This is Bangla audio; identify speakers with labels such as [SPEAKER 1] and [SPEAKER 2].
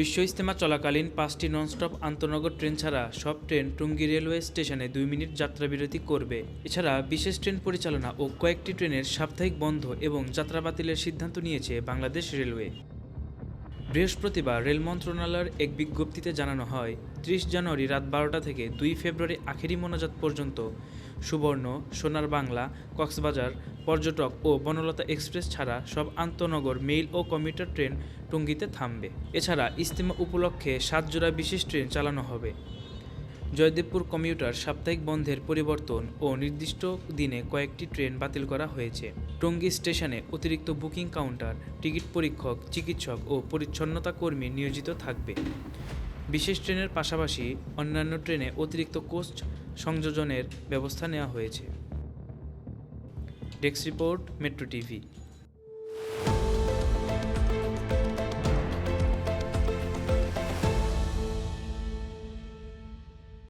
[SPEAKER 1] বিশ্ব ইজতেমা চলাকালীন পাঁচটি ননস্টপ আন্তনগর ট্রেন ছাড়া সব ট্রেন টুঙ্গি রেলওয়ে স্টেশনে দুই মিনিট যাত্রাবিরতি করবে। এছাড়া বিশেষ ট্রেন পরিচালনা ও কয়েকটি ট্রেনের সাপ্তাহিক বন্ধ এবং যাত্রা বাতিলের সিদ্ধান্ত নিয়েছে বাংলাদেশ রেলওয়ে। বৃহস্পতিবার রেল মন্ত্রণালয়ের এক বিজ্ঞপ্তিতে জানানো হয়, ত্রিশ জানুয়ারি রাত বারোটা থেকে দুই ফেব্রুয়ারি আখেরি মোনাজাত পর্যন্ত সুবর্ণ, সোনার বাংলা, কক্সবাজার, পর্যটক ও বনলতা এক্সপ্রেস ছাড়া সব আন্তনগর, মেইল ও কমিউটার ট্রেন টঙ্গিতে থামবে। এছাড়া ইস্তেমা উপলক্ষে সাত জোড়া বিশেষ ট্রেন চালানো হবে। জয়দেবপুর কমিউটার সাপ্তাহিক বন্ধের পরিবর্তন ও নির্দিষ্ট দিনে কয়েকটি ট্রেন বাতিল করা হয়েছে। টঙ্গী স্টেশনে অতিরিক্ত বুকিং কাউন্টার, টিকিট পরীক্ষক, চিকিৎসক ও পরিচ্ছন্নতা কর্মী নিয়োজিত থাকবে। বিশেষ ট্রেনের পাশাপাশি অন্যান্য ট্রেনে অতিরিক্ত কোচ সংযোজনের ব্যবস্থা নেওয়া হয়েছে। Desk report, Metro TV.